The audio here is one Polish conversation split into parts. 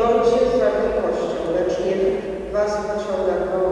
Nie gońcie sprawiedliwością, lecz niech was pociąga to,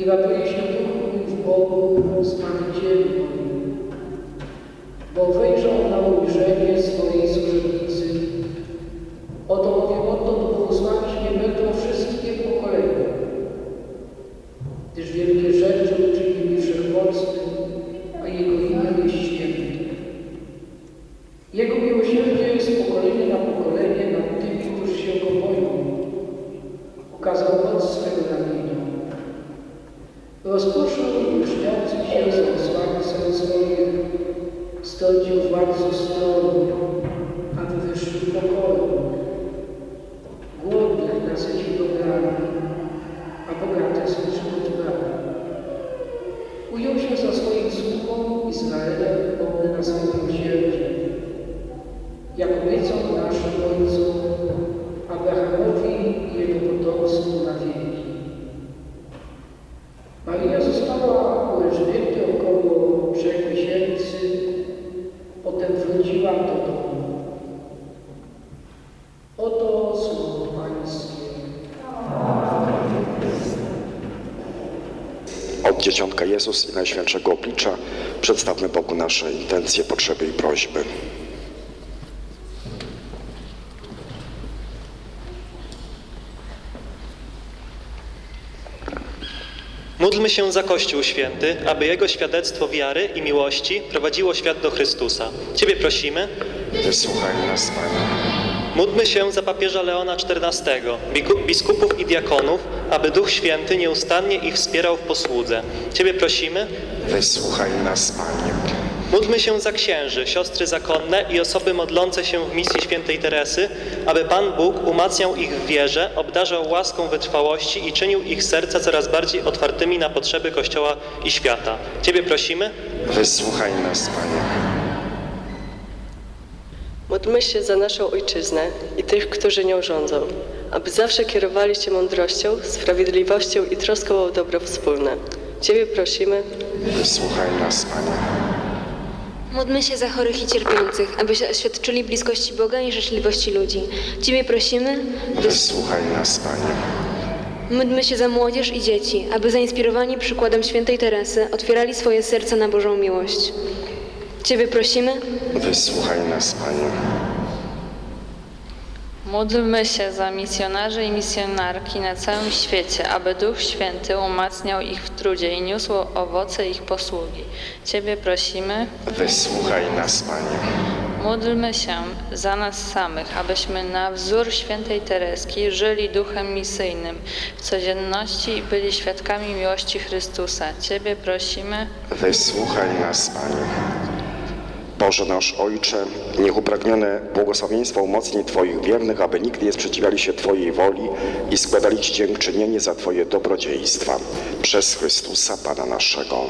i raduje się duchu mój w Bogu, Zbawicielu moim, bo wejrzał na ujrzenie swojej służebnicy. Jak obiecał naszym ojcom, Abrahamowi i jego potomstwu na wieki. Maria została u Elżbiety około trzech miesięcy, potem wróciła do domu. Oto słowo Pańskie. Od Dzieciątka Jezus i Najświętszego Oblicza przedstawmy Bogu nasze intencje, potrzeby i prośby. Módlmy się za Kościół Święty, aby jego świadectwo wiary i miłości prowadziło świat do Chrystusa. Ciebie prosimy. Wysłuchaj nas, Panie. Módlmy się za papieża Leona XIV, biskupów i diakonów, aby Duch Święty nieustannie ich wspierał w posłudze. Ciebie prosimy. Wysłuchaj nas, Panie. Módlmy się za księży, siostry zakonne i osoby modlące się w misji świętej Teresy, aby Pan Bóg umacniał ich w wierze, obdarzał łaską wytrwałości i czynił ich serca coraz bardziej otwartymi na potrzeby Kościoła i świata. Ciebie prosimy. Wysłuchaj nas, Panie. Módlmy się za naszą ojczyznę i tych, którzy nią rządzą, aby zawsze kierowali się mądrością, sprawiedliwością i troską o dobro wspólne. Ciebie prosimy. Wysłuchaj nas, Panie. Módlmy się za chorych i cierpiących, aby świadczyli bliskości Boga i życzliwości ludzi. Ciebie prosimy. Wysłuchaj nas, Panie. Módlmy się za młodzież i dzieci, aby zainspirowani przykładem świętej Teresy otwierali swoje serca na Bożą miłość. Ciebie prosimy. Wysłuchaj nas, Panie. Módlmy się za misjonarzy i misjonarki na całym świecie, aby Duch Święty umacniał ich w trudzie i niósł owoce ich posługi. Ciebie prosimy, Wysłuchaj nas, Panie. módlmy się za nas samych, abyśmy na wzór świętej Tereski żyli duchem misyjnym w codzienności i byli świadkami miłości Chrystusa. Ciebie prosimy, Wysłuchaj nas, Panie. Boże nasz Ojcze, niech upragnione błogosławieństwo umocni Twoich wiernych, aby nigdy nie sprzeciwiali się Twojej woli i składali Ci dziękczynienie za Twoje dobrodziejstwa. Przez Chrystusa Pana naszego.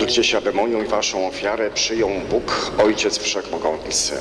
Módlcie się, aby moją i waszą ofiarę przyjął Bóg, Ojciec Wszechmogący.